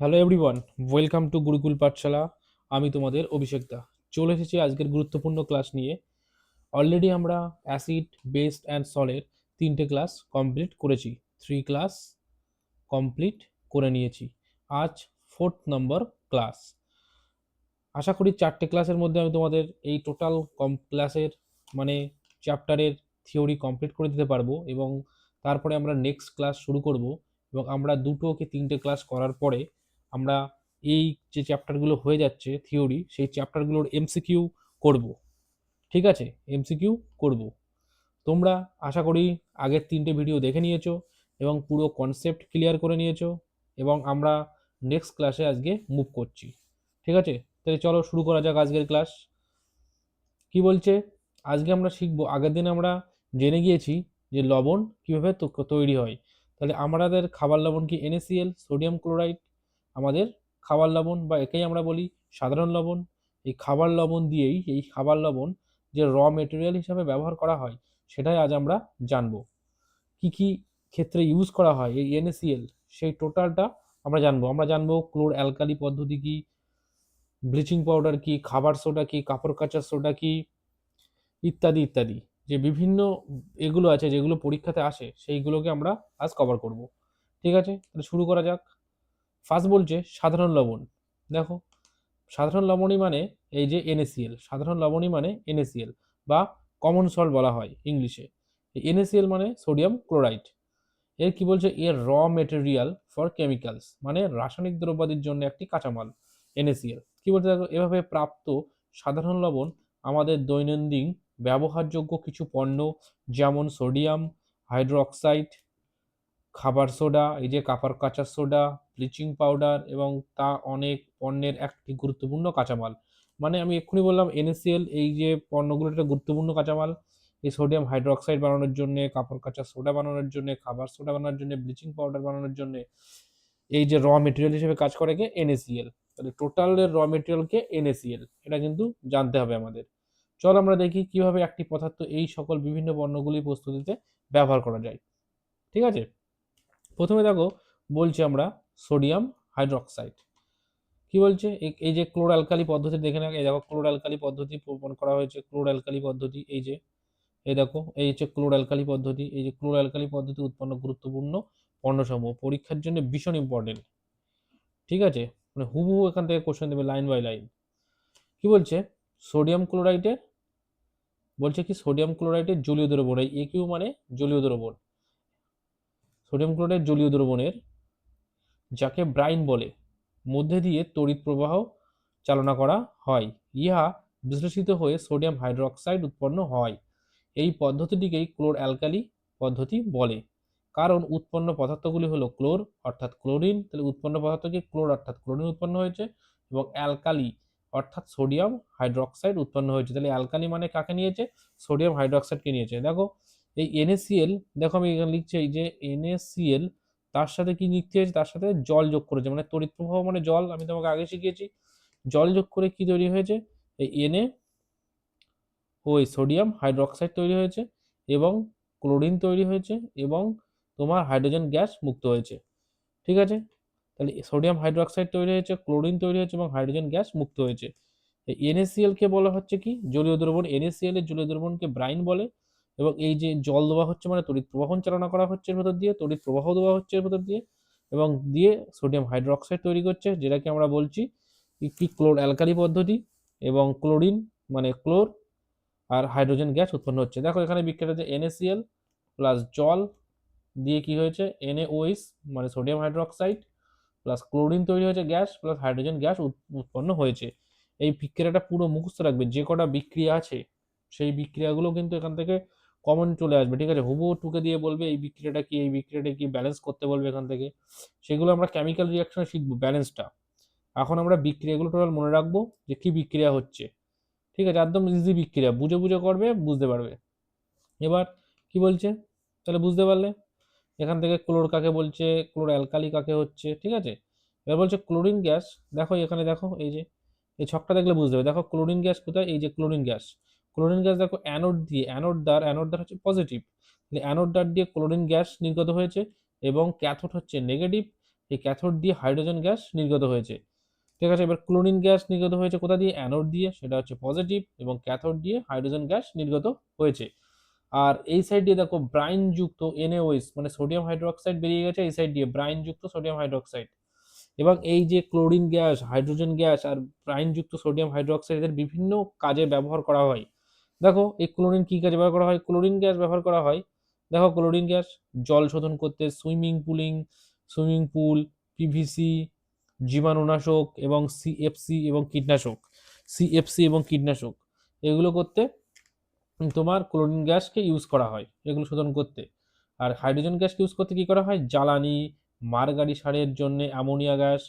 Hello everyone welcome to Gurukul Pathshala আমি তোমাদের অভিষেক দা। চলে এসেছি আজকের গুরুত্বপূর্ণ ক্লাস নিয়ে। অলরেডি আমরা অ্যাসিড বেস অ্যান্ড সলের তিনটে ক্লাস কমপ্লিট করেছি। থ্রি ক্লাস কমপ্লিট করে নিয়েছি। আজ ফোর্থ নম্বর ক্লাস আশা করি চারটে ক্লাসের মধ্যে আমি তোমাদের এই টোটাল কম ক্লাসের মানে চ্যাপ্টারের থিওরি কমপ্লিট করে দিতে পারব এবং তারপরে আমরা নেক্সট ক্লাস শুরু করব এবং আমরা দুটো কি তিনটে ক্লাস করার পরে আমরা এই যে চ্যাপ্টারগুলো হয়ে যাচ্ছে থিওরি সেই চ্যাপ্টারগুলোর এমসিকিউ করব। ঠিক আছে? এমসিকিউ করব। তোমরা আশা করি আগের তিনটে ভিডিও দেখে নিয়েছো এবং পুরো কনসেপ্ট ক্লিয়ার করে নিয়েছো এবং আমরা নেক্সট ক্লাসে আজকে মুভ করছি। ঠিক আছে? তাহলে চলো শুরু করা যাক আজকের ক্লাস কি বলছে? আজকে আমরা শিখব, আগের দিন আমরা জেনে গিয়েছি যে লবণ কীভাবে তৈরি হয়। তাহলে আমাদের খাবার লবণ কি এনএসিএল সোডিয়াম ক্লোরাইড আমাদের খাবার লবণ বা একেই আমরা বলি সাধারণ লবণ, এই খাবার লবণ দিয়েই এই খাবার লবণ যে র মেটেরিয়াল হিসাবে ব্যবহার করা হয়, সেটাই আজ আমরা জানব। কি কি ক্ষেত্রে ইউজ করা হয় এই এনএসিএল সেই টোটালটা আমরা জানব। আমরা জানব ক্লোর অ্যালকালি পদ্ধতি কি ব্লিচিং পাউডার কি, খাবার সোডা কি, কাপড় কাচার সোডা কি, ইত্যাদি ইত্যাদি। যে বিভিন্ন এগুলো আছে, যেগুলো পরীক্ষাতে আসে, সেইগুলোকে আমরা আজ কভার করব। ঠিক আছে? তাহলে শুরু করা যাক। ফার্স্ট বলছে সাধারণ লবণ। দেখো, সাধারণ লবণই মানে এই যে এনএসিএল সাধারণ লবণই মানে এনএসিএল বা কমন সল্ট বলা হয় ইংলিশে। এনএসিএল মানে সোডিয়াম ক্লোরাইড এর কি বলছে? এর র মেটেরিয়াল ফর কেমিক্যালস মানে রাসায়নিক দ্রব্যাদির জন্য একটি কাঁচামাল এনএসিএল কি বলতে দেখো, এভাবে প্রাপ্ত সাধারণ লবণ আমাদের দৈনন্দিন ব্যবহারযোগ্য কিছু পণ্য, যেমন সোডিয়াম হাইড্রোক্সাইড খাবার সোডা এই যে কাপার কাঁচা সোডা ব্লিচিং পাউডার এবং তা অনেক পণ্যের একটি গুরুত্বপূর্ণ কাঁচামাল। মানে আমি এক্ষুনি বললাম এনএসিএল এই যে পণ্যগুলো একটা গুরুত্বপূর্ণ কাঁচামাল, এই সোডিয়াম হাইড্রোক্সাইড বানানোর জন্য, কাপড় কাঁচা সোডা বানানোর জন্য, খাবার সোডা বানানোর জন্য ব্লিচিং পাউডার বানানোর জন্য, এই যে র মেটেরিয়াল হিসেবে কাজ করে কে? এনএসিএল তাহলে টোটালের র মেটেরিয়ালকে এনএসিএল এটা কিন্তু জানতে হবে আমাদের। চল আমরা দেখি কীভাবে একটি পদার্থ এই সকল বিভিন্ন পণ্যগুলি প্রস্তুতিতে ব্যবহার করা যায়। ঠিক আছে? প্রথমে দেখো, বলছি আমরা সোডিয়াম হাইড্রোক্সাইড। কি বলছে? এই- যে ক্লোর অ্যালকালি পদ্ধতি দেখে না এই দেখো ক্লোর অ্যালকালি পদ্ধতি প্রমাণ করা হয়েছে। ক্লোর অ্যালকালি পদ্ধতি, এই যে এই দেখো, এই হচ্ছে ক্লোর অ্যালকালি পদ্ধতি। এই যে ক্লোর অ্যালকালি পদ্ধতি উৎপন্ন গুরুত্বপূর্ণ পণ্যসমূহ। পরীক্ষার জন্য ভীষণ ইম্পর্টেন্ট ঠিক আছে? মানে হুবহু এখান থেকে কোশ্চেন দেবে লাইন বাই লাইন কি বলছে? সোডিয়াম ক্লোরাইডের, বলছে কি সোডিয়াম ক্লোরাইডের জলীয় দ্রবণ। এই একিউ মানে জলীয় দ্রবণ। সোডিয়াম ক্লোরাইড জলীয় দ্রবণের যাকে ব্রাইন বলে, মধ্যে দিয়ে তড়িৎ প্রবাহ চালনা করা হয়। ইহা বিশ্লেষিত হয়ে সোডিয়াম হাইড্রোক্সাইড উৎপন্ন হয়। এই পদ্ধতিটিকেই ক্লোর অ্যালকালি পদ্ধতি বলে। কারণ উৎপন্ন পদার্থগুলি হলো ক্লোর, অর্থাৎ ক্লোরিন। তাহলে উৎপন্ন পদার্থকে ক্লোর, অর্থাৎ ক্লোরিন উৎপন্ন হয়েছে এবং অ্যালকালি, অর্থাৎ সোডিয়াম হাইড্রোক্সাইড উৎপন্ন হয়েছে। তাহলে অ্যালকালি মানে কাকে নিয়েছে? সোডিয়াম হাইড্রোক্সাইডকে নিয়েছে। দেখো, এই এনএসিএল দেখো আমি এখানে লিখছি এই যে এনএসিএল তার সাথে কি লিখতে হয়েছে তার সাথে জল যোগ করেছে। মানে তড়িৎ প্রবাহ মানে জল, আমি তোমাকে আগে শিখিয়েছি। জল যোগ করে কি তৈরি হয়েছে? এই এনএ ওই সোডিয়াম হাইড্রোক্সাইড তৈরি হয়েছে এবং ক্লোরিন তৈরি হয়েছে এবং তোমার হাইড্রোজেন গ্যাস মুক্ত হয়েছে। ঠিক আছে? তাহলে সোডিয়াম হাইড্রোক্সাইড তৈরি হয়েছে ক্লোরিন তৈরি হয়েছে এবং হাইড্রোজেন গ্যাস মুক্ত হয়েছে। NaCl কে বলা হচ্ছে কি? জলীয় দ্রবণ। NaCl এর জলীয় দ্রবণকে ব্রাইন বলে। এবং এই যে জল দেওয়া হচ্ছে মানে তড়িৎ প্রবাহন চালনা করা হচ্ছে এর ভেতর দিয়ে, তড়িৎ প্রবাহ দেওয়া হচ্ছে এর ভেতর দিয়ে এবং দিয়ে সোডিয়াম হাইড্রোক্সাইড তৈরি করছে, যেটাকে আমরা বলছি কি ক্লোর অ্যালকালি পদ্ধতি এবং ক্লোরিন মানে ক্লোর আর হাইড্রোজেন গ্যাস উৎপন্ন হচ্ছে। দেখো এখানে বিক্রিয়াতে NaCl প্লাস জল দিয়ে কি হয়েছে? NaOH মানে সোডিয়াম হাইড্রোক্সাইড প্লাস ক্লোরিন তৈরি হয়েছে গ্যাস প্লাস হাইড্রোজেন গ্যাস উৎপন্ন হয়েছে। এই বিক্রিয়াটা পুরো মুখস্থ রাখবে, যে কটা বিক্রিয়া আছে সেই বিক্রিয়াগুলো কিন্তু এখান থেকে কমন চলে আসবে, ঠিক আছে? হুবু টুকে দিয়ে বলবে, এই বিক্রিয়াটা কি, এই বিক্রিয়াটা কি ব্যালেন্স করতে বলবে এখান থেকে? সেগুলো আমরা কেমিক্যাল রিয়াকশনে শিখব ব্যালেন্সটা এখন আমরা বিক্রিয়াগুলো টোটাল মনে রাখব যে কি বিক্রিয়া হচ্ছে। ঠিক আছে? একদম ইজি বিক্রিয়া, বুঝে বুঝে করবে, বুঝতে পারবে। এবার কি বলছে? তাহলে বুঝতে পারলে? এখান থেকে ক্লোর কাকে বলছে? ক্লোর অ্যালকালি কাকে হচ্ছে? ঠিক আছে? এবার বলছে ক্লোরিন গ্যাস দেখো এখানে দেখো, এই যে, এই ছকটা দেখলে বুঝতে হবে দেখো ক্লোরিন গ্যাস কোথায়? এই যে ক্লোরিন গ্যাস ক্লোরিন গ্যাস দেখো অ্যানোড দিয়ে অ্যানোড দ্বার অ্যানোড দ্বার হচ্ছে পজিটিভ অ্যানোড দ্বার দিয়ে ক্লোরিন গ্যাস নির্গত হয়েছে এবং ক্যাথোড হচ্ছে নেগেটিভ এই ক্যাথোড দিয়ে হাইড্রোজেন গ্যাস নির্গত হয়েছে। ঠিক আছে, এবার ক্লোরিন গ্যাস নির্গত হয়েছে কোথা দিয়ে? অ্যানোড দিয়ে, সেটা হচ্ছে পজিটিভ এবং ক্যাথোড দিয়ে হাইড্রোজেন গ্যাস নির্গত হয়েছে। আর এই সাইড দিয়ে দেখো ব্রাইন যুক্ত এনএওএস মানে সোডিয়াম হাইড্রোক্সাইড বেরিয়ে গেছে এই সাইড দিয়ে ব্রাইন যুক্ত সোডিয়াম হাইড্রোক্সাইড এবং এই যে ক্লোরিন গ্যাস হাইড্রোজেন গ্যাস আর ব্রাইন যুক্ত সোডিয়াম হাইড্রোক্সাইড এদের বিভিন্ন কাজে ব্যবহার করা হয়। দেখো, এই ক্লোরিন কী কাজে ব্যবহার করা হয়? ক্লোরিন গ্যাস ব্যবহার করা হয়, দেখো ক্লোরিন গ্যাস জল শোধন করতে swimming pooling swimming pool PVC জীবাণুনাশক এবং সিএফসি এবং কীটনাশক সিএফসি এবং কীটনাশক, এগুলো করতে তোমার ক্লোরিন গ্যাসকে ইউজ করা হয়, এগুলো শোধন করতে। আর হাইড্রোজেন গ্যাসকে ইউজ করতে কী করা হয়? জ্বালানি মারগাড়ি সারের জন্য অ্যামোনিয়া গ্যাস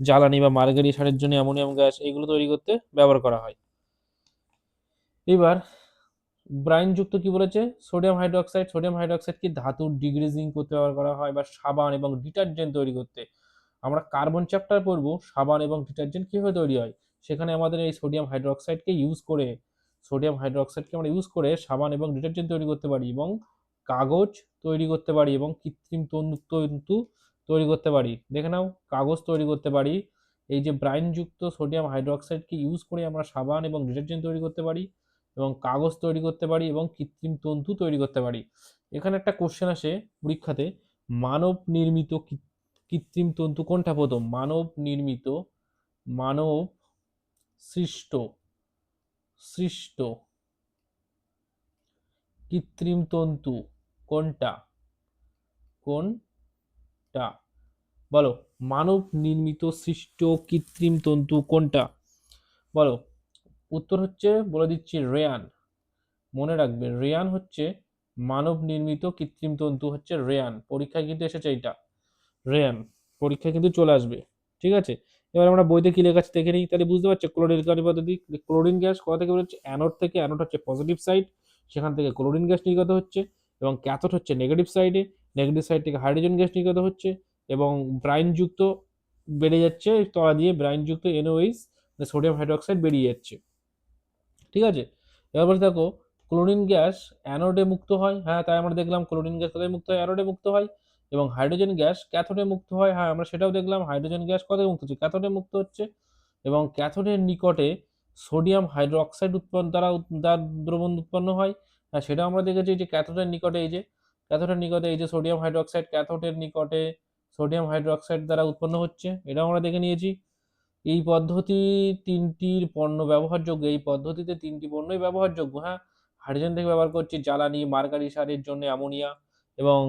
জ্বালানি বা মারগাড়ি সারের জন্য অ্যামোনিয়াম গ্যাস এগুলো তৈরি করতে ব্যবহার করা হয়। এবার ব্রাইনযুক্ত কি বলেছে? সোডিয়াম হাইড্রোক্সাইড সোডিয়াম হাইড্রোক্সাইড কি ধাতুর ডিগ্রেজিং করতে ব্যবহার করা হয় বা সাবান এবং ডিটারজেন্ট তৈরি করতে? আমরা কার্বন চ্যাপ্টার পড়ব, সাবান এবং ডিটারজেন্ট কীভাবে তৈরি হয়? সেখানে আমাদের এই সোডিয়াম হাইড্রোক্সাইডকে ইউজ করে, সোডিয়াম হাইড্রোক্সাইডকে আমরা ইউজ করে সাবান এবং ডিটারজেন্ট তৈরি করতে পারি এবং কাগজ তৈরি করতে পারি এবং কৃত্রিম তন্তু তন্তু তৈরি করতে পারি। দেখে নাও, কাগজ তৈরি করতে পারি। এই যে ব্রাইনযুক্ত সোডিয়াম হাইড্রোক্সাইডকে ইউজ করে আমরা সাবান এবং ডিটারজেন্ট তৈরি করতে পারি। এবং কাগজ তৈরি করতে পারি এবং কৃত্রিম তন্তু তৈরি করতে পারি। এখানে একটা কোশ্চেন আসে পরীক্ষাতে, মানব নির্মিত কৃত্রিম তন্তু কোনটা প্রথম? মানব নির্মিত, মানব সৃষ্ট সৃষ্ট কৃত্রিম তন্তু কোনটা? কোনটা? বলো, মানব নির্মিত সৃষ্ট কৃত্রিম তন্তু কোনটা? বলো উত্তর হচ্ছে, বলে দিচ্ছি রেয়ান। মনে রাখবে, রেয়ান হচ্ছে মানব নির্মিত কৃত্রিম তন্তু, হচ্ছে রেয়ান। পরীক্ষায় কিন্তু এসেছে এটা রেয়ান, পরীক্ষায় কিন্তু চলে আসবে। ঠিক আছে? এবার আমরা বইতে কি লেখা আছে দেখে নিই। তাহলে বুঝতে পারছি, ক্লোরিন পদ্ধতি, ক্লোরিন গ্যাস কোথা থেকে বেরোচ্ছে? অ্যানোড থেকে, অ্যানোড হচ্ছে পজিটিভ সাইড সেখান থেকে ক্লোরিন গ্যাস নির্গত হচ্ছে, এবং ক্যাথোড হচ্ছে নেগেটিভ সাইডে নেগেটিভ সাইড থেকে হাইড্রোজেন গ্যাস নির্গত হচ্ছে, এবং ব্রাইনযুক্ত বেড়ে যাচ্ছে, তলা দিয়ে ব্রাইনযুক্ত এনওএইচ সোডিয়াম হাইড্রোক্সাইড বেরিয়ে যাচ্ছে। ঠিক আছে? এবার দেখো, ক্লোরিন গ্যাস অ্যানোডে মুক্ত হয়। হ্যাঁ তাই আমরা দেখলাম ক্লোরিন গ্যাস কোথায় মুক্ত হয়? অ্যানোডে মুক্ত হয়। এবং হাইড্রোজেন গ্যাস ক্যাথোডে মুক্ত হয়। হ্যাঁ আমরা সেটাও দেখলাম। হাইড্রোজেন গ্যাস কোথায় মুক্ত হচ্ছে? ক্যাথোডে মুক্ত হচ্ছে। এবং ক্যাথোডের নিকটে সোডিয়াম হাইড্রোক্সাইড উৎপন্ন দ্বারা উৎ- দ্বার দ্রবণ উৎপন্ন হয়। হ্যাঁ সেটাও আমরা দেখেছি যে ক্যাথোডের নিকটে এই যে, ক্যাথোডের নিকটে এই যে সোডিয়াম হাইড্রোক্সাইড, ক্যাথোডের নিকটে সোডিয়াম হাইড্রোক্সাইড দ্বারা উৎপন্ন হচ্ছে। এটাও আমরা দেখে নিয়েছি। এই পদ্ধতি তিনটির পণ্য ব্যবহারযোগ্য, এই পদ্ধতিতে তিনটি পণ্যই ব্যবহারযোগ্য হ্যাঁ? হাইড্রোজেন থেকে ব্যবহার করছি, জ্বালানি মার্গারি সারের জন্য অ্যামোনিয়া এবং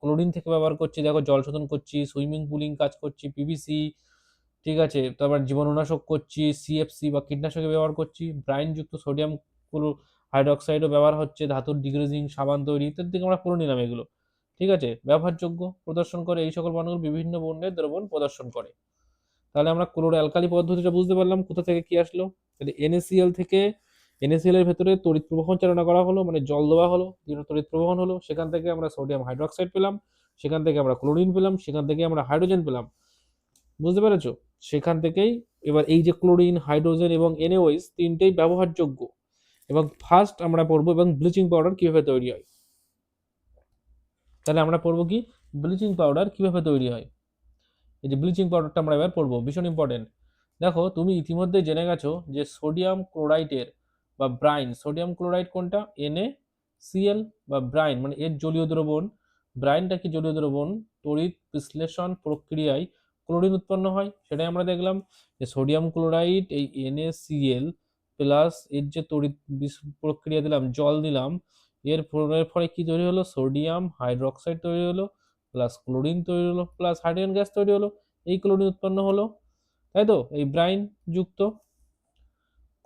ক্লোরিন থেকে ব্যবহার করছি, দেখো জল শোধন করছি সুইমিং পুলিং কাজ করছি পিভিসি ঠিক আছে? তারপর জীবাণুনাশক করছি সিএফসি বা কীটনাশকে ব্যবহার করছি ব্রাইনযুক্ত সোডিয়াম হাইড্রোক্সাইডও ব্যবহার হচ্ছে, ধাতুর ডিগ্রেজিং সাবান তৈরি ইত্যাদি থেকে আমরা পড়ে নিলাম এগুলো, ঠিক আছে? ব্যবহারযোগ্য, প্রদর্শন করে এই সকল পণ্যগুলো বিভিন্ন বর্ণের দ্রবণ প্রদর্শন করে। তাহলে আমরা ক্লোরো অ্যালকালি পদ্ধতিটা বুঝতে পারলাম, কোথা থেকে কি আসলো? তাহলে এনএসিএল থেকে এনএসিএল এর ভেতরে তড়িৎ প্রবাহন চালনা করা হলো মানে জল দেওয়া হলো তড়িৎ প্রবাহন হলো, সেখান থেকে আমরা সোডিয়াম হাইড্রোক্সাইড পেলাম, সেখান থেকে আমরা ক্লোরিন পেলাম, সেখান থেকে আমরা হাইড্রোজেন পেলাম। বুঝতে পেরেছ? সেখান থেকেই এবার এই যে ক্লোরিন হাইড্রোজেন এবং এনএওএইচ তিনটেই ব্যবহারযোগ্য। এবং ফার্স্ট আমরা পড়ব এবং ব্লিচিং পাউডার কীভাবে তৈরি হয়? তাহলে আমরা পড়ব কি? ব্লিচিং পাউডার কীভাবে তৈরি হয়? এই যে ব্লিচিং পাউডারটা আমরা এবার পড়ব ভীষণ ইম্পর্টেন্ট দেখো, তুমি ইতিমধ্যে জেনে গেছো যে সোডিয়াম ক্লোরাইডের বা ব্রাইন সোডিয়াম ক্লোরাইড কোনটা? এনএ সিএল বা ব্রাইন মানে এর জলীয় দ্রবণ। ব্রাইনটা কি জলীয় দ্রবণ? তড়িৎ বিশ্লেষণ প্রক্রিয়ায় ক্লোরিন উৎপন্ন হয়, সেটাই আমরা দেখলাম। যে সোডিয়াম ক্লোরাইড এই NaCl প্লাস এর যে তড়িৎ প্রক্রিয়া দিলাম, জল দিলাম, এর ফলে কি তৈরি হলো? সোডিয়াম হাইড্রোক্সাইড তৈরি হলো। প্লাস ক্লোরিন তৈরি হলো প্লাস হাইড্রোজেন গ্যাস তৈরি হলো, এই ক্লোরিন উৎপন্ন হলো, তাই তো? এই ব্রাইন যুক্ত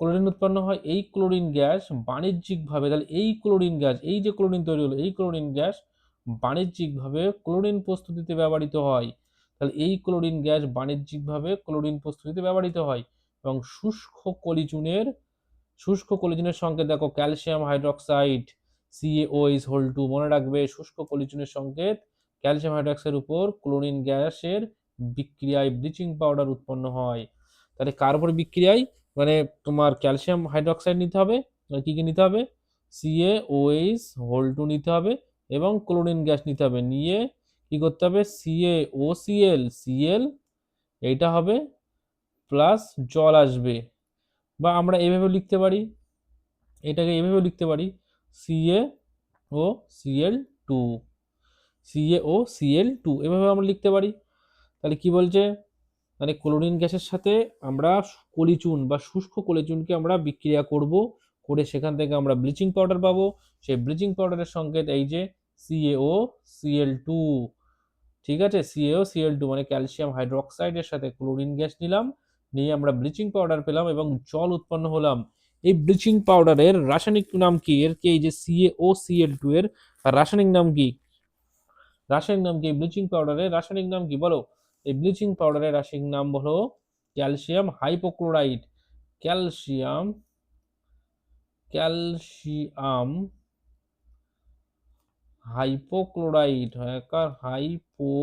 ক্লোরিন উৎপন্ন হয়, এই ক্লোরিন গ্যাস বাণিজ্যিকভাবে, তাহলে এই ক্লোরিন গ্যাস এই যে ক্লোরিন তৈরি হলো, এই ক্লোরিন গ্যাস বাণিজ্যিকভাবে ক্লোরিন প্রস্তুতিতে ব্যবহৃত হয়। তাহলে এই ক্লোরিন গ্যাস বাণিজ্যিকভাবে ক্লোরিন প্রস্তুতিতে ব্যবহৃত হয় এবং শুষ্ক কলিচুনের শুষ্ক কলিচুনের সঙ্গে দেখো calcium hydroxide CAOH whole two মনে রাখবে, শুষ্ক কলিচুনের সংকেত ক্যালসিয়াম হাইড্রোক্সাইডের উপর ক্লোরিন গ্যাসের বিক্রিয়ায় ব্লিচিং পাউডার উৎপন্ন হয়। তাহলে কার উপর বিক্রিয়ায়? মানে তোমার ক্যালসিয়াম হাইড্রক্সাইড নিতে হবে। কী কি নিতে হবে? সিএ সিএওএইচ হোল টু নিতে হবে এবং ক্লোরিন গ্যাস নিতে হবে। নিয়ে কী করতে হবে? সিএ ও সিএল সিএল এইটা হবে প্লাস জল আসবে। বা আমরা এভাবে লিখতে পারি। এটাকে এভাবে লিখতে পারি। CA O CL two CA O CL two এভাবে আমরা লিখতে পারি। তাহলে কি বলছে? মানে ক্লোরিন গ্যাসের সাথে আমরা কলিচুন বা শুষ্ক কলিচুনকে আমরা বিক্রিয়া করব, করে সেখান থেকে আমরা ব্লিচিং পাউডার পাবো। সেই ব্লিচিং পাউডারের সংকেত এই যে সিএও সিএল টু ঠিক আছে? সিএও সিএল টু মানে ক্যালসিয়াম হাইড্রোক্সাইডের সাথে ক্লোরিন গ্যাস নিলাম, নিয়ে আমরা ব্লিচিং পাউডার পেলাম এবং জল উৎপন্ন হলাম। এই ব্লিচিং পাউডারের রাসায়নিক নাম কি? এর কি এই যে সিএও সিএল টু এর রাসায়নিক নাম কি? রাসায়নিক নাম কি? ব্লিচিং পাউডারের রাসায়নিক নাম কি? বলো। এই ব্লিচিং পাউডারের রাসায়নিক নাম হলো calcium hypochloride calcium calcium hypochloride hacker hypo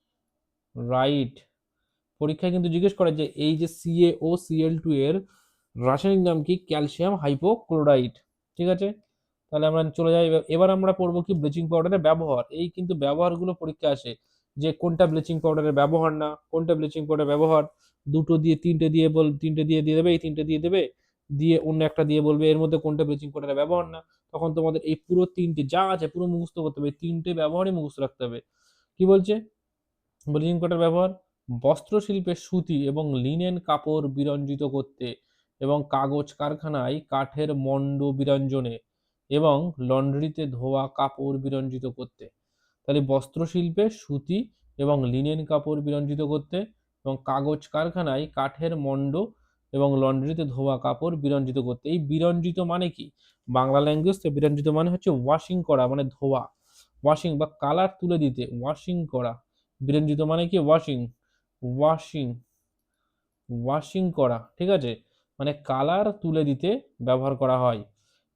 chloride পরীক্ষায় কিন্তু জিজ্ঞেস করে যে এই যে সিএ ও সিএল টু এর রাসায়নিক নাম কি? ক্যালসিয়াম হাইপোক্লোরাইড ঠিক আছে? তাহলে আমরা চলে যাই। এবার- আমরা পড়ব কি ব্লিচিং পাউডারের ব্যবহার। এই কিন্তু ব্যবহারগুলো পরীক্ষা আসে যে কোনটা ব্লিচিং পাউডারের ব্যবহার না, কোনটা ব্লিচিং পাউডার ব্যবহার। দুটো দিয়ে, তিনটে দিয়ে বল, তিনটে দিয়ে দিয়ে দেবে, এই তিনটে দিয়ে দেবে, দিয়ে অন্য একটা দিয়ে বলবে এর মধ্যে কোনটা ব্লিচিং পাউডারের ব্যবহার না। তখন তোমাদের এই পুরো তিনটে যা আছে পুরো মুখস্থ করতে হবে, এই তিনটে ব্যবহারই মুখস্থ রাখতে হবে। কি বলছে? ব্লিচিং পাউডার ব্যবহার বস্ত্রশিল্পে সুতি এবং লিনেন কাপড় বিরঞ্জিত করতে এবং কাগজ কারখানায় কাঠের মণ্ড বিরঞ্জনে এবং লন্ড্রিতে ধোয়া, কাপড় বিরঞ্জিত করতে। তাহলে বস্ত্রশিল্পে সুতি এবং লিনেন কাপড় বিরঞ্জিত করতে এবং কাগজ কারখানায় কাঠের মণ্ড এবং লন্ড্রিতে ধোয়া, কাপড় বিরঞ্জিত করতে। এই বিরঞ্জিত মানে কি? বাংলা ল্যাঙ্গুয়েজ ল্যাঙ্গুয়েজতে বিরঞ্জিত মানে হচ্ছে ওয়াশিং করা মানে ধোয়া। ওয়াশিং বা কালার তুলে দিতে ওয়াশিং করা। বিরঞ্জিত মানে কি? ওয়াশিং ওয়াশিং ওয়াশিং করা, ঠিক আছে? মানে কালার তুলে দিতে ব্যবহার করা হয়।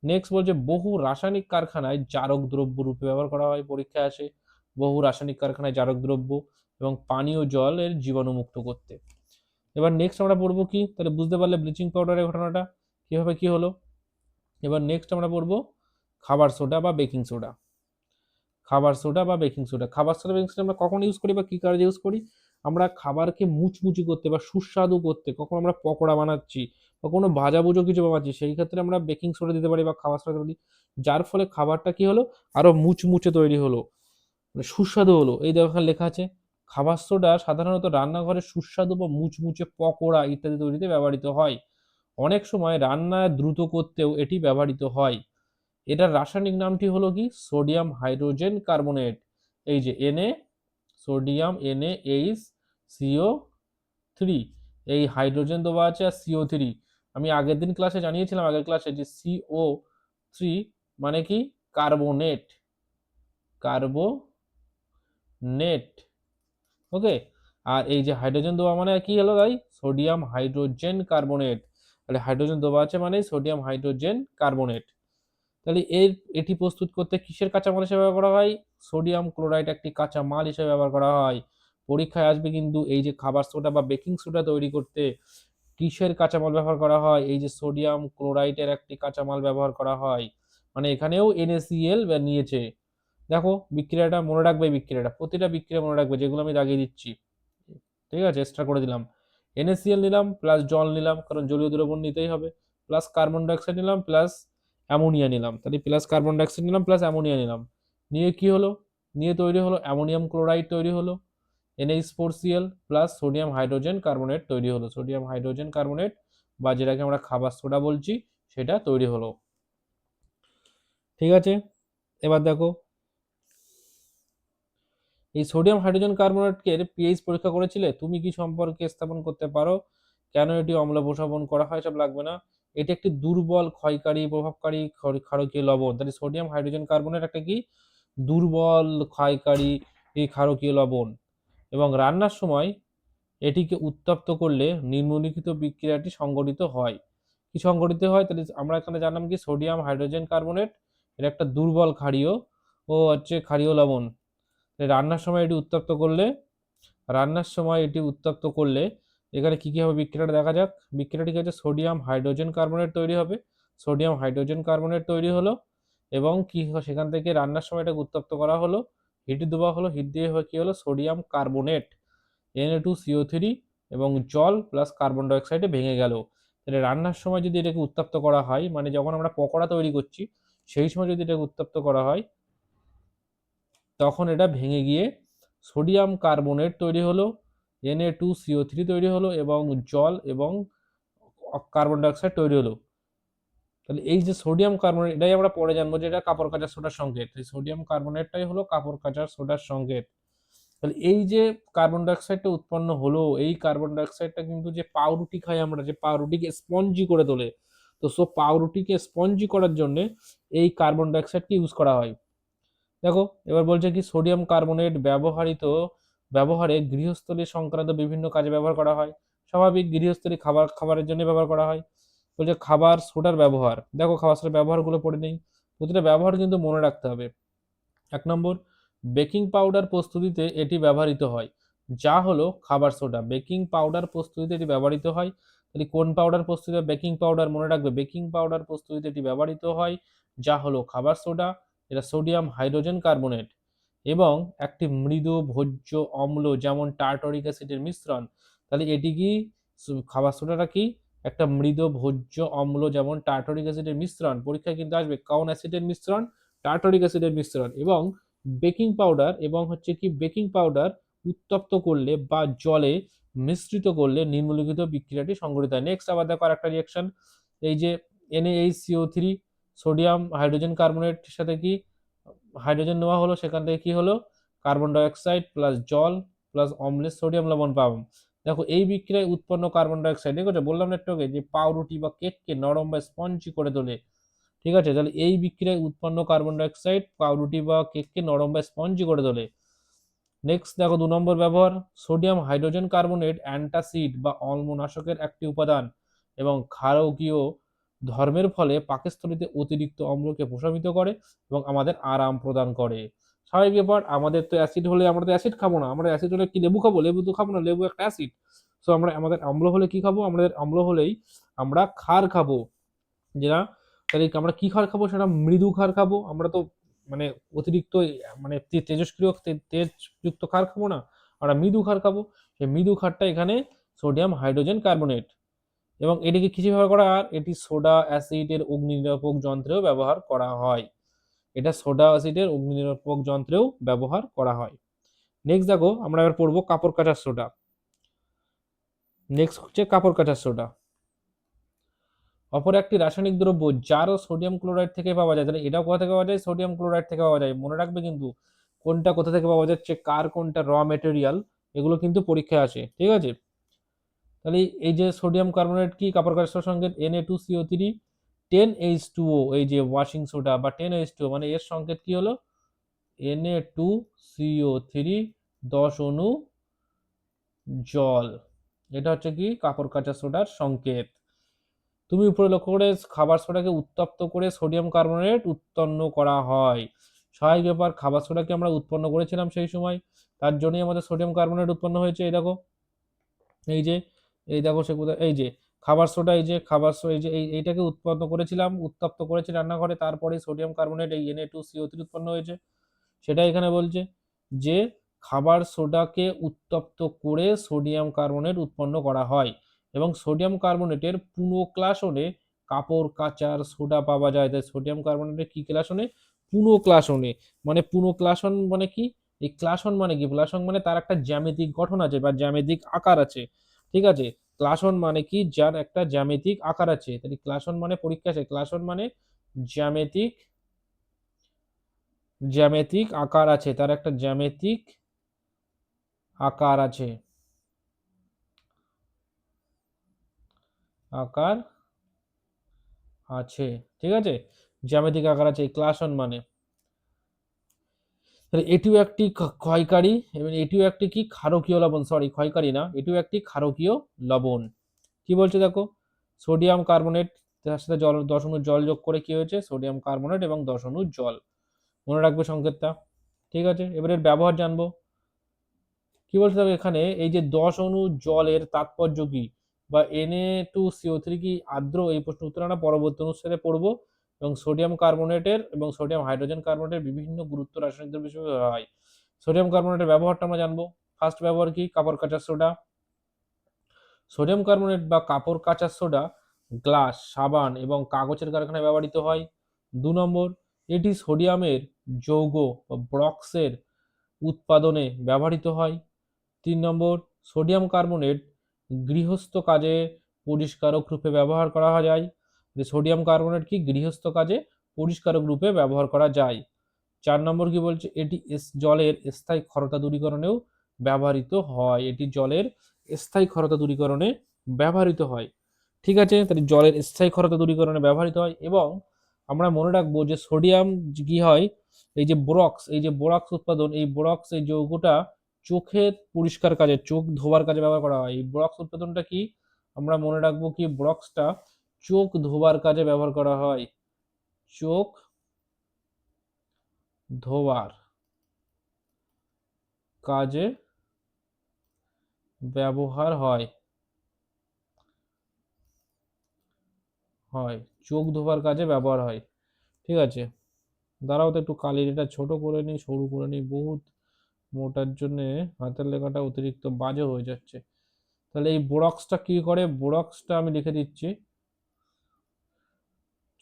নেক্সট বলছে, বহু রাসায়নিক কারখানায় জারক দ্রব্য রূপে ব্যবহার করা হয়। পরীক্ষায় আসে, বহু রাসায়নিক কারখানায় জারক দ্রব্য এবং পানীয় জলের জীবাণুমুক্ত করতে। এবার নেক্সট আমরা পড়ব কি? তাহলে বুঝতে পারলে ব্লিচিং পাউডারের ঘটনাটা। কীভাবে কি হলো? এবার নেক্সট আমরা পড়ব খাবার সোডা বা বেকিং সোডা খাবার সোডা বা বেকিং সোডা খাবার সোডা বেকিং সোডা আমরা কখন ইউজ করি বা কী কাজে ইউজ করি? আমরা খাবারকে মুচমুচি করতে বা সুস্বাদু করতে, কখন আমরা পকোড়া বানাচ্ছি বা কোনো ভাজাভুজো কিছু বানাচ্ছি সেই ক্ষেত্রে আমরা বেকিং সোডা দিতে পারি বা খাবার সোডা দিতে পারি। যার ফলে খাবারটা কি হলো? আরও মুচমুচে তৈরি হলো মানে সুস্বাদু হলো। এই দেখো লেখা আছে, খাবার সোডা সাধারণত রান্নাঘরে সুস্বাদু বা মুচমুচে পকোড়া ইত্যাদি তৈরিতে ব্যবহৃত হয়। অনেক সময় রান্না দ্রুত করতেও এটি ব্যবহৃত হয়। এটার রাসায়নিক নামটি হলো কি? সোডিয়াম হাইড্রোজেন কার্বনেট এই যে NA sodium NA H CO three এই হাইড্রোজেন দেওয়া আছে আর সিও থ্রি আমি আগের দিন ক্লাসে জানিয়েছিলাম, আগের ক্লাসে যে সিও থ্রি মানে কি? কার্বোনেট কার্বোনেট ওকে আর এই যে হাইড্রোজেন দেওয়া মানে কি হলো ভাই সোডিয়াম হাইড্রোজেন কার্বোনেট তাহলে হাইড্রোজেন দেওয়া আছে মানে সোডিয়াম হাইড্রোজেন কার্বোনেট তাহলে এর, এটি প্রস্তুত করতে কিসের কাঁচামাল হিসেবে ব্যবহার করা হয়? সোডিয়াম ক্লোরাইড একটি কাঁচা মাল হিসেবে ব্যবহার করা হয়। পরীক্ষায় আসবে কিন্তু এই যে খাবার সোডা বা বেকিং সোডা তৈরি করতে। কিসের কাঁচামাল ব্যবহার করা হয়? এই যে সোডিয়াম ক্লোরাইডের একটি কাঁচামাল ব্যবহার করা হয়। মানে এখানেও NaCl নিয়েছে। দেখো, বিক্রিয়াটা মনে রাখবে বিক্রিয়াটা। প্রতিটা বিক্রিয়া মনে রাখবে, যেগুলো আমি দাগিয়ে দিচ্ছি। ঠিক আছে এক্সট্রা করে দিলাম। NaCl নিলাম প্লাস জল নিলাম, কারণ জলীয় দ্রবণ নিতেই হবে। প্লাস কার্বন ডাইঅক্সাইড নিলাম প্লাস অ্যামোনিয়া নিলাম। তাহলে প্লাস কার্বন ডাইঅক্সাইড নিলাম প্লাস অ্যামোনিয়া নিলাম। নিয়ে কি হলো? নিয়ে তৈরি হলো অ্যামোনিয়াম ক্লোরাইড তৈরি হলো। NH4Cl plus sodium hydrogen carbonate তৈরি হলো। সোডিয়াম হাইড্রোজেন কার্বনেট বা যেটাকে আমরা খাবার সোডা বলছি, সেটা তৈরি হলো। ঠিক আছে? এবার দেখো। এই সোডিয়াম হাইড্রোজেন কার্বনেটকে পিএইচ পরীক্ষা করেছিলে? তুমি কি সম্পর্কে স্থাপন করতে পারো? কেন এটি অম্ল উপস্থাপন করা হয় সব লাগবে না। এটি একটি দুর্বল, ক্ষয়কারী, প্রভাবকারী ক্ষার- ক্ষারকীয় লবণ। তাহলে সোডিয়াম হাইড্রোজেন কার্বনেট একটা কি? দুর্বল, ক্ষয়কারী ক্ষারকীয় লবণ। এবং রান্নার সময় এটিকে উত্তপ্ত করলে নিম্নলিখিত বিক্রিয়াটি সংঘটিত হয়। কি সংঘটিত হয়? তাহলে আমরা এখানে জানলাম কি সোডিয়াম হাইড্রোজেন কার্বনেট, এটা একটা দুর্বল ক্ষারীয় ও হচ্ছে ক্ষারীয় লবণ। রান্নার সময় এটি উত্তপ্ত করলে, রান্নার সময় এটি উত্তপ্ত করলে এখানে কী কি হবে বিক্রিয়াটা দেখা যাক। বিক্রিয়াটি হচ্ছে? সোডিয়াম হাইড্রোজেন কার্বনেট তৈরি হবে। সোডিয়াম হাইড্রোজেন কার্বনেট তৈরি হলো এবং কি সেখান থেকে রান্নার সময় এটাকে উত্তপ্ত করা হলো। হিট দেওয়া হলো, হিট দিয়ে কি হলো? Sodium carbonate NA two CO three এবং জল প্লাস কার্বন ডাইঅক্সাইডে ভেঙে গেল। তাহলে রান্নার সময় যদি এটাকে উত্তপ্ত করা হয় মানে যখন আমরা পকোড়া তৈরি করছি, সেই সময় যদি এটাকে উত্তপ্ত করা হয়, তখন এটা ভেঙে গিয়ে সোডিয়াম কার্বনেট তৈরি হলো এনএ টু সিও থ্রি তৈরি হলো এবং জল এবং কার্বন ডাইঅক্সাইড তৈরি হলো। তাহলে এই যে সোডিয়াম কার্বনেট এটাই আমরা পরে জানব যে এটা কাপড় কাচার সোডার সংকেত। এই সোডিয়াম কার্বনেটটাই হলো কাপড় কাচার সোডার সংকেত। তাহলে এই যে কার্বন ডাইঅক্সাইডটা উৎপন্ন হলো, এই কার্বন ডাইঅক্সাইডটা কিন্তু যে পাউরুটি খাই আমরা, যে পাউরুটিকে স্পঞ্জি করে তোলে। তো সো পাউরুটিকে স্পঞ্জি করার জন্য এই কার্বন ডাইঅক্সাইডকে ইউজ করা হয়। দেখো, এবার বলছে কি সোডিয়াম কার্বনেট ব্যবহৃত ব্যবহারে গৃহস্থলী সংক্রান্ত বিভিন্ন কাজে ব্যবহার করা হয়। স্বাভাবিক গৃহস্থলী খাবার, খাবারের জন্য ব্যবহার করা হয়। বলছে খাবার সোডার ব্যবহার। দেখো খাবার সোডার ব্যবহারগুলো পড়ে নেই। প্রতিটা ব্যবহার কিন্তু মনে রাখতে হবে। এক নম্বর, বেকিং পাউডার প্রস্তুতিতে এটি ব্যবহৃত হয়। যা হলো খাবার সোডা। বেকিং পাউডার প্রস্তুতিতে এটি ব্যবহৃত হয়। তাহলে কোন পাউডার প্রস্তুতিতে? বেকিং পাউডার মনে রাখবে। বেকিং পাউডার প্রস্তুতিতে এটি ব্যবহৃত হয়। যা হলো খাবার সোডা। এটা সোডিয়াম হাইড্রোজেন কার্বনেট এবং একটি মৃদু ভোজ্য অম্ল যেমন টার্টরিক অ্যাসিডের মিশ্রণ। তাহলে এটি কি? খাবার সোডাটা কি? একটা মৃদ ভোজ্য অম্ল যেমন টার্টরিক অ্যাসিডের মিশ্রণ, পরীক্ষায় কিন্তু আসবে কাউন অ্যাসিডের মিশ্রণ টার্টরিক অ্যাসিডের মিশ্রণ এবং বেকিং পাউডার এবং হচ্ছে কি বেকিং পাউডার উত্তপ্ত করলে বা জলে মিশ্রিত করলে নিম্নলিখিত বিক্রিয়াটি সংঘটিত হয়। নেক্সট আবার দেখো আরেকটা রিয়াকশন এই যে NaHCO3 থ্রি সোডিয়াম হাইড্রোজেন কার্বনেটের সাথে কি হাইড্রোজেন নেওয়া হলো, সেখান থেকে কি হলো? কার্বন ডাইঅক্সাইড প্লাস জল প্লাস অম্লের সোডিয়াম লবণ পাবো। দেখো, এই বিক্রিয়ায় উৎপন্ন কার্বন ডাইঅক্সাইড দেখো বললাম না একটু যে পাউরুটি বা কেককে নরম বা স্পঞ্জি করে তোলে, ঠিক আছে? তাহলে এই বিক্রিয়ায় উৎপন্ন কার্বন ডাইঅক্সাইড পাউরুটি বা কেককে নরম বা স্পঞ্জি করে তোলে। নেক্সট দেখো, দু নম্বর ব্যবহার সোডিয়াম হাইড্রোজেন কার্বনেট অ্যান্টাসিড বা অম্লনাশকের একটি উপাদান এবং ক্ষারকীয় ধর্মের ফলে পাকস্থলীতে অতিরিক্ত অম্লকে প্রশমিত করে এবং আমাদের আরাম প্রদান করে। স্বাভাবিক ব্যাপার, আমাদের তো অ্যাসিড হলে আমরা তো অ্যাসিড খাব না। আমরা অ্যাসিড হলে কি লেবু খাব? লেবু তো খাব না, লেবু একটা অ্যাসিড সো আমরা, আমাদের অম্ল হলে কি খাব? আমাদের অম্ল হলেই আমরা ক্ষার খাব। যেটা তাহলে আমরা কি খার খাব? সেটা মৃদু খার খাব। আমরা তো মানে অতিরিক্ত মানে তেজস্ক্রিয় তেজযুক্ত খার খাব না। আমরা মৃদু ক্ষার খাব। সেই মৃদু খারটা এখানে সোডিয়াম হাইড্রোজেন কার্বনেট এবং এটিকে কিসে ব্যবহার করা আর এটি সোডা অ্যাসিডের অগ্নি নিরাপক যন্ত্রেও ব্যবহার করা হয়। এটা সোডা অ্যাসিডের অগ্নিনিরোপক যন্ত্রেও ব্যবহার করা হয়। নেক্সট দেখো, আমরা এবার পড়ব কাপড় কাচার সোডা। নেক্সট হচ্ছে কাপড় কাচার সোডা। অপর একটি রাসায়নিক দ্রব্য যারও সোডিয়াম ক্লোরাইড থেকে পাওয়া যায়, তাহলে এটাও কোথা থেকে পাওয়া যায়? সোডিয়াম ক্লোরাইড থেকে পাওয়া যায়। মনে রাখবে কিন্তু, কোনটা কোথা থেকে পাওয়া যাচ্ছে, কার কোনটা র মেটেরিয়াল এগুলো কিন্তু পরীক্ষায় আসে ঠিক আছে? তাহলে এই যে সোডিয়াম কার্বোনেট কি কাপড় কাচার সঙ্গে N A two CO three ten H two O এই যে ওয়াশিং সোডা বা টেন এইচ টু মানে এর সংকেত কি হলো? N A two CO three দশ অণু, জল। এটা হচ্ছে কি? কাপড় কাচা সোডার সংকেত। তুমি উপরে লক্ষ্য করে খাবার সোডাকে উত্তপ্ত করে সোডিয়াম কার্বনেট উৎপন্ন করা হয়। স্বাভাবিক ব্যাপার, খাবার সোডাকে আমরা উৎপন্ন করেছিলাম সেই সময়। তার জন্যই আমাদের সোডিয়াম কার্বনেট উৎপন্ন হয়েছে, এই দেখো। এই যে, এই দেখো সে কোথায়, এই যে খাবার সোডা, এই যে খাবার সো- এই যে, এই, এইটাকে উৎপন্ন করেছিলাম, উত্তপ্ত করেছি রান্নাঘরে, তারপরে সোডিয়াম কার্বনেট, এই এনএ টু সিও থ্রি উৎপন্ন হয়েছে। সেটা এখানে বলছে যে, খাবার সোডাকে উত্তপ্ত করে সোডিয়াম কার্বনেট উৎপন্ন করা হয় এবং সোডিয়াম কার্বনেটের পুনঃক্লাসনে কাপড়, কাচার, সোডা পাওয়া যায়। তাই সোডিয়াম কার্বনেটের কি ক্লাসনে? পুনঃক্লাসনে। মানে পুনঃক্লাসন মানে কি? এই ক্লাসন মানে কি? ক্লাসন মানে তার একটা জ্যামিতিক গঠন আছে বা জ্যামিতিক আকার আছে। ঠিক আছে? ক্লাসন মানে কি? যার একটা জ্যামিতিক আকার আছে। তাহলে ক্লাসন মানে পরীক্ষা আছে। ক্লাসন মানে জ্যামিতিক জ্যামিতিক আকার আছে। তার একটা জ্যামিতিক আকার আছে। আকার আছে। ঠিক আছে? জ্যামিতিক আকার আছে। ক্লাসন মানে। তাহলে এটিও একটি ক্ষয়কারী এবং এটিও একটি কি? ক্ষারকীয় লবণ সরি ক্ষয়কারী না, এটিও একটি ক্ষারকীয় লবণ। কি বলছে দেখো? সোডিয়াম কার্বনেট, তার সাথে জল, দশ জল যোগ করে কি হয়েছে? সোডিয়াম কার্বনেট এবং দশ জল। মনে রাখবে সংকেতটা। ঠিক আছে? এবার এর ব্যবহার জানব। কি বলছে দেখো এখানে? এই যে দশ অণু জলের তাৎপর্য কি? বা এনএ টু সিও থ্রি কি আর্দ্র? এই প্রশ্ন উত্তর আমরা পরবর্তী অনুষ্ঠানে পড়ব। এবং সোডিয়াম কার্বোনেটের এবং সোডিয়াম হাইড্রোজেন কার্বনেটের বিভিন্ন গুরুত্ব রাসায়নিক দ্রব্য হিসেবে ব্যবহার হয়। সোডিয়াম কার্বোনেটের ব্যবহারটা আমরা জানব। ফার্স্ট ব্যবহার কি? কাপড় কাচার সোডা। সোডিয়াম কার্বোনেট বা কাপড় কাচার সোডা গ্লাস, সাবান এবং কাগজের কারখানায় ব্যবহৃত হয়। দু নম্বর, এটি সোডিয়ামের যৌগ বা ব্রক্সের উৎপাদনে ব্যবহৃত হয়। তিন নম্বর, সোডিয়াম কার্বোনেট গৃহস্থ কাজে পরিষ্কারক রূপে ব্যবহার করা যায়। যে সোডিয়াম কার্বনেট কি গৃহস্থ কাজে পরিষ্কারক রূপে ব্যবহার করা যায়। চার নম্বর কি বলছে? এটি জলের স্থায়ী ক্ষরতা দূরীকরণেও ব্যবহৃত হয়। এটি জলের স্থায়ী ক্ষরতা দূরীকরণে ব্যবহৃত হয়। ঠিক আছে? তাহলে জলের স্থায়ী ক্ষরতা দূরীকরণে ব্যবহৃত হয় এবং আমরা মনে রাখব যে সোডিয়াম কি হয়? এই যে বোরক্স, এই যে বোরক্স উৎপাদন, এই বোরক্স এই যৌগটা চোখের পরিষ্কার কাজে, চোখ ধোবার কাজে ব্যবহার করা হয়। এই বোরক্স উৎপাদনটা কি? আমরা মনে রাখব কি বোরক্সটা চোখ ধোবার কাজে ব্যবহার করা হয়। চোখ ধোবার কাজে ব্যবহার হয়। হয়, চোখ ধোবার কাজে ব্যবহার হয়। ঠিক আছে? দাঁড়াও তো একটু কালির এটা ছোট করে নিই, সরু করে নিই, বহুত মোটার জন্যে হাতের লেখাটা অতিরিক্ত বাজে হয়ে যাচ্ছে। তাহলে এই বোরক্সটা কি করে? বোরক্সটা আমি লিখে দিচ্ছি।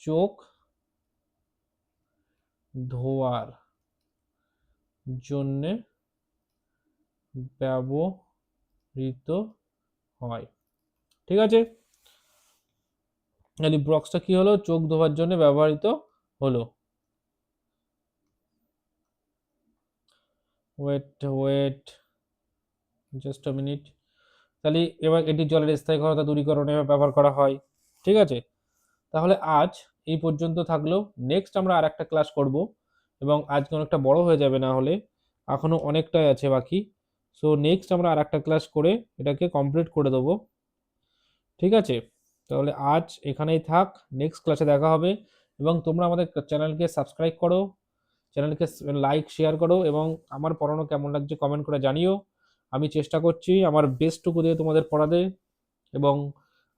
চোখ ধোয়ার জন্যে ব্যবহৃত হয়। ঠিক আছে? ব্রক্সটা কি হলো? চোখ ধোয়ার জন্য ব্যবহৃত হলো। ওয়েট ওয়েট জাস্ট মিনিট তাহলে এবার এটি জলের স্থায়ী ক্ষমতা দূরীকরণে ব্যবহার করা হয়। ঠিক আছে? তাহলে আজ এই পর্যন্ত থাকল। নেক্সট আমরা আর একটা ক্লাস করব এবং আজকে অনেকটা বড় হয়ে যাবে না হলে, এখনও অনেকটাই আছে বাকি। সো নেক্সট আমরা আর একটা ক্লাস করে এটাকে কমপ্লিট করে দেবো। ঠিক আছে? তাহলে আজ এখানেই থাক। নেক্সট ক্লাসে দেখা হবে এবং তোমরা আমাদের চ্যানেলকে সাবস্ক্রাইব করো, চ্যানেলকে লাইক শেয়ার করো এবং আমার পড়ানো কেমন লাগছে কমেন্ট করে জানিও। আমি চেষ্টা করছি আমার বেস্টটুকু দিয়ে তোমাদের পড়াতে এবং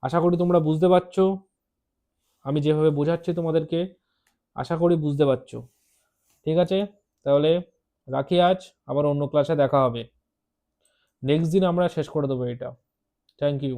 আশা করি তোমরা বুঝতে পারছ। আমি যেভাবে বোঝাচ্ছি তোমাদেরকে, আশা করি বুঝতে পারছ। ঠিক আছে? তাহলে রাখি আজ, আবার অন্য ক্লাসে দেখা হবে। নেক্সট দিন আমরা শেষ করে দেবো এটা। Thank you